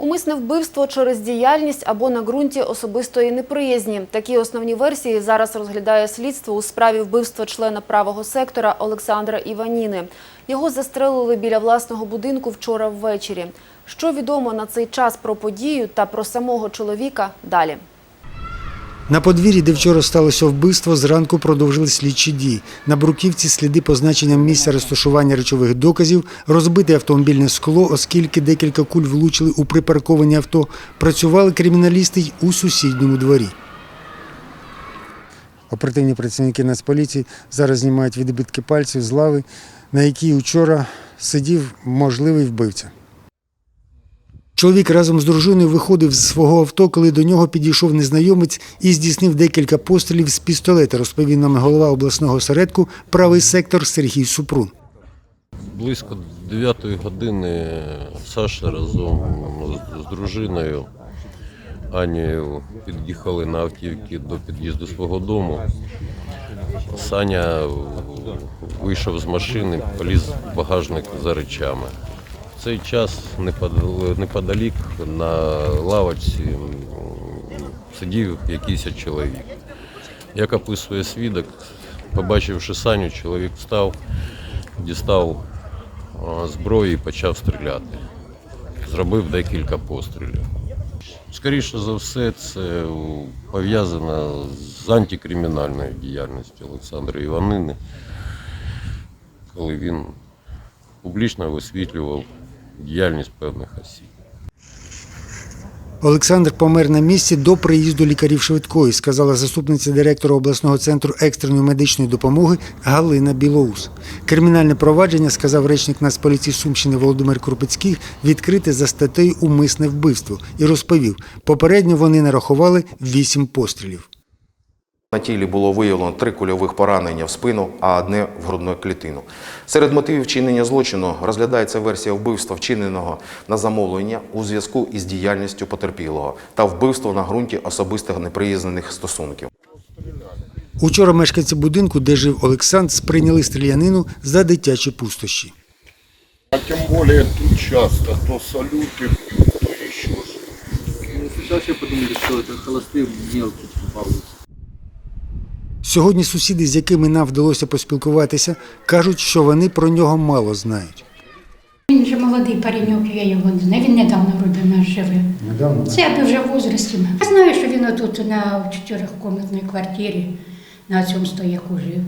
Умисне вбивство через діяльність або на ґрунті особистої неприязні. Такі основні версії зараз розглядає слідство у справі вбивства члена правого сектора Олександра Іваніни. Його застрелили біля власного будинку вчора ввечері. Що відомо на цей час про подію та про самого чоловіка далі. На подвір'ї, де вчора сталося вбивство, зранку продовжили слідчі дії. На бруківці сліди позначення місця розташування речових доказів, розбите автомобільне скло, оскільки декілька куль влучили у припарковані авто. Працювали криміналісти й у сусідньому дворі. Оперативні працівники Нацполіції зараз знімають відбитки пальців з лави, на якій вчора сидів можливий вбивця. Чоловік разом з дружиною виходив з свого авто, коли до нього підійшов незнайомець і здійснив декілька пострілів з пістолета, розповів нам голова обласного осередку правий сектор Сергій Супрун. Близько 9 години Саша разом з дружиною Анією під'їхали на автівці до під'їзду свого дому. Саня вийшов з машини, поліз в багажник за речами. Цей час неподалік на лавочці сидів якийсь чоловік. Як описує свідок, побачивши Саню, чоловік встав, дістав зброю і почав стріляти. Зробив декілька пострілів. Скоріше за все, це пов'язано з антикримінальною діяльністю Олександра Іванини, коли він публічно висвітлював діяльність певних осіб. Олександр помер на місці до приїзду лікарів швидкої, сказала заступниця директора обласного центру екстреної медичної допомоги Галина Білоус. Кримінальне провадження, сказав речник Нацполіції Сумщини Володимир Крупецький, відкрите за статтею Умисне вбивство і розповів, попередньо вони нарахували вісім пострілів. На тілі було виявлено три кульових поранення в спину, а одне в грудну клітину. Серед мотивів вчинення злочину розглядається версія вбивства, вчиненого на замовлення у зв'язку із діяльністю потерпілого та вбивство на ґрунті особистих неприязнених стосунків. Учора мешканці будинку, де жив Олександр, сприйняли стрілянину за дитячі пустощі. А тем более тут часто то салюты, то еще что Ну, Сейчас все подумали, что это холостые мелкие балуются. Сьогодні сусіди, з якими нам вдалося поспілкуватися, кажуть, що вони про нього мало знають. Він вже молодий пареньок, я його не знаю. Він недавно вроде нас живе. Недавно Це я вже в возрасті. А знаю, що він отут на чотирьохкомнатній квартирі на цьому стояку жив.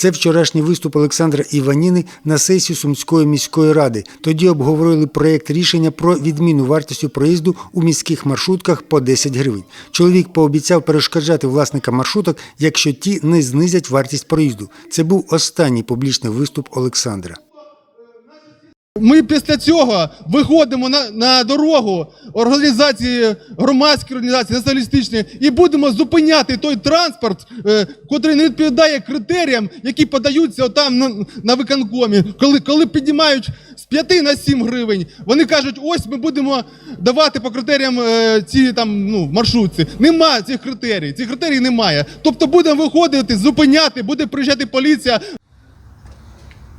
Це вчорашній виступ Олександра Іваніни на сесії Сумської міської ради. Тоді обговорили проєкт рішення про відміну вартості проїзду у міських маршрутках по 10 гривень. Чоловік пообіцяв перешкоджати власникам маршруток, якщо ті не знизять вартість проїзду. Це був останній публічний виступ Олександра. Ми після цього виходимо на, на дорогу організації, громадські організації, націоналістичні, і будемо зупиняти той транспорт, е, котрий не відповідає критеріям, які подаються там на, на виконкомі. Коли, коли піднімають з 5 на 7 гривень, вони кажуть, ось ми будемо давати по критеріям е, ці там ну, маршрутці. Немає цих критерій, цих критерій немає. Тобто будемо виходити, зупиняти, буде приїжджати поліція,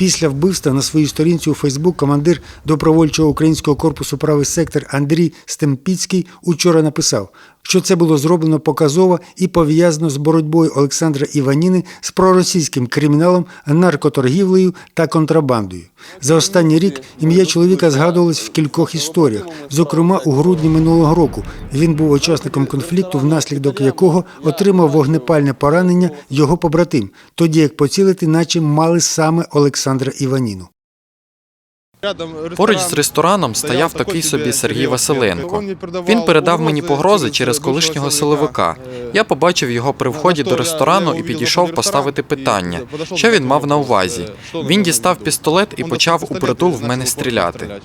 Після вбивства на своїй сторінці у Фейсбук командир добровольчого українського корпусу правий сектор Андрій Стемпіцький учора написав, що це було зроблено показово і пов'язано з боротьбою Олександра Іваніни з проросійським криміналом, наркоторгівлею та контрабандою. За останній рік ім'я чоловіка згадувалось в кількох історіях. Зокрема, у грудні минулого року він був учасником конфлікту, внаслідок якого отримав вогнепальне поранення його побратим, тоді як поцілити, наче мали саме Олександра Іваніну. Поруч з рестораном стояв такий собі Сергій Василенко. Він передав мені погрози через колишнього силовика. Я побачив його при вході до ресторану і підійшов поставити питання, що він мав на увазі. Він дістав пістолет і почав упритул в мене стріляти.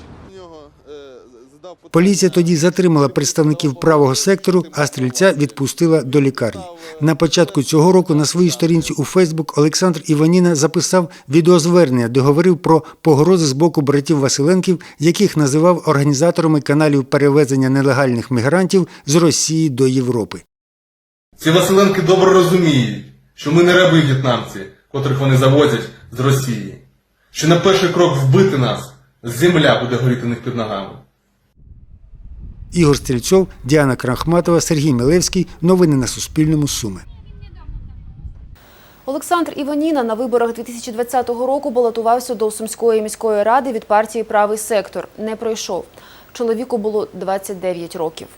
Поліція тоді затримала представників правого сектору, а стрільця відпустила до лікарні. На початку цього року на своїй сторінці у Фейсбук Олександр Іваніна записав відеозвернення, де говорив про погрози з боку братів Василенків, яких називав організаторами каналів перевезення нелегальних мігрантів з Росії до Європи. Ці Василенки добре розуміють, що ми не раби в'єтнамці, котрих вони завозять з Росії. Що на перший крок вбити нас, земля буде горіти них під ногами. Ігор Стрільцов, Діана Крахматова, Сергій Милевський. Новини на Суспільному. Суми. Олександр Іваніна на виборах 2020 року балотувався до Сумської міської ради від партії Правий сектор. Не пройшов. Чоловіку було 29 років.